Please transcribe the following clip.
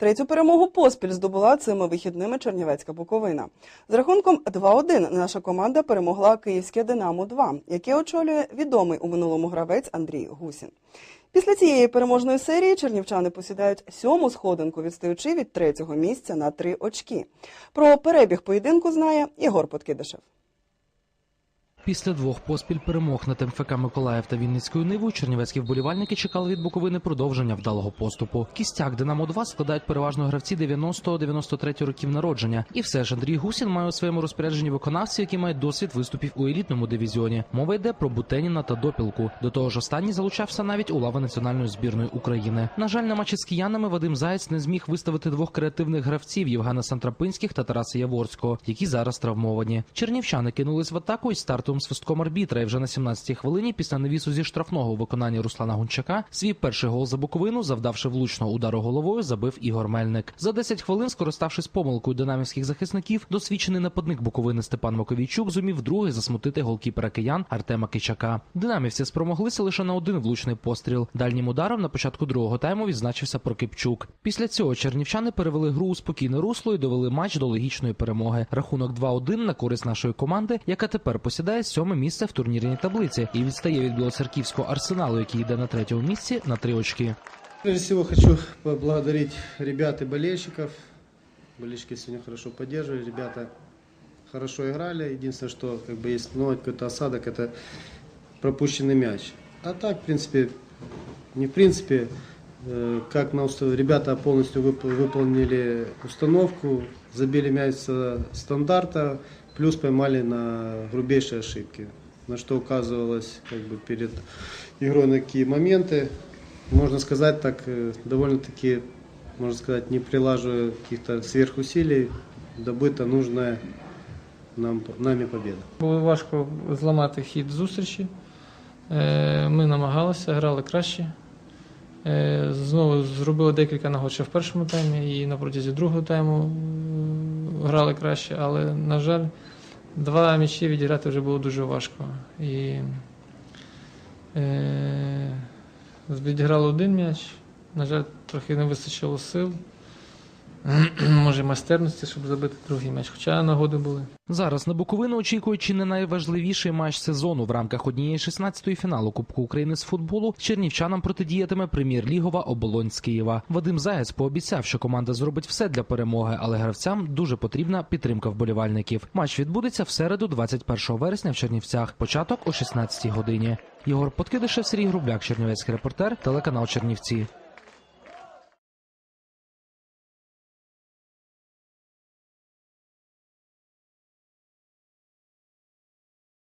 Третю перемогу поспіль здобула цими вихідними Чернівецька Буковина. З рахунком 2-1 наша команда перемогла київське Динамо 2 яке очолює відомий у минулому гравець Андрій Гусін. Після цієї переможної серії чернівчани посідають сьому сходинку, відстаючи від третього місця на три очки. Про перебіг поєдинку знає Єгор Подкидишев. Після двох поспіль перемог над МФК Миколаїв та Вінницькою Нивою чернівецькі вболівальники чекали від Буковини продовження вдалого поступу. Кістяк Динамо 2 складають переважно гравці 90-93 років народження. І все ж Андрій Гусін має у своєму розпорядженні виконавців, які мають досвід виступів у елітному дивізіоні. Мова йде про Бутеніна та Допілку. До того ж, останній залучався навіть у лави національної збірної України. На жаль, на матчі з киянами Вадим Заєць не зміг виставити двох креативних гравців Євгена Сантрапинських та Тараса Яворського, які зараз травмовані. Чернівчани кинулись в атаку із стартовим свистком арбітра. І вже на 17-й хвилині після навісу зі штрафного у виконанні Руслана Гунчака свій перший гол за Буковину, завдавши влучного удару головою, забив Ігор Мельник. За 10 хвилин, скориставшись помилкою динамівських захисників, досвідчений нападник Буковини Степан Маковійчук зумів вдруге засмутити голкіпера киян Артема Кичака. Динамівці спромоглися лише на один влучний постріл. Дальнім ударом на початку другого тайму відзначився Прокипчук. Після цього чернівчани перевели гру у спокійне русло і довели матч до логічної перемоги. Рахунок 2-1 на користь нашої команди, яка тепер посідає сьоме місце в турнірній таблиці і відстає від білоцерківського арсеналу, який йде на третьому місці на три очки. Прежде всего хочу поблагодарить ребят и болельщиков. Болельщики сегодня хорошо поддерживали, ребята хорошо играли. Единственное, что как бы есть ну, какой-то осадок, это пропущенный мяч. А так, в принципе, не в принципе, э, как на уста- ребята полностью вып- выполнили установку, забили мяч со стандарта, плюс поймали на грубейшие ошибки, на что указывалось как бы перед игрой на какие моменты. Можно сказать так, э, довольно-таки, можно сказать, не прилаживая каких-то сверхусилий, добыта нужная нам, нами победа. Було важко зламати хід зустрічі. Е, Ми намагалися, грали краще. Е, Знову зробили декілька нагод ще в першому таймі і на протязі другого тайму е, грали краще, але, на жаль, два м'ячі відіграти вже було дуже важко. І е, відіграли один м'яч. На жаль, трохи не вистачило сил. Може, майстерності, щоб забити другий м'яч. Хоча нагоди були. Зараз на Буковину очікують чи не найважливіший матч сезону в рамках однієї 16-ї фіналу Кубку України з футболу. Чернівчанам протидіятиме прем'єр-лігова оболонь з Києва. Вадим Заєць пообіцяв, що команда зробить все для перемоги, але гравцям дуже потрібна підтримка вболівальників. Матч відбудеться в середу, 21 вересня в Чернівцях. Початок о 16-й годині. Єгор Подкидишев, Сергій Грубляк, Чернівецький репортер, телеканал Чернівці.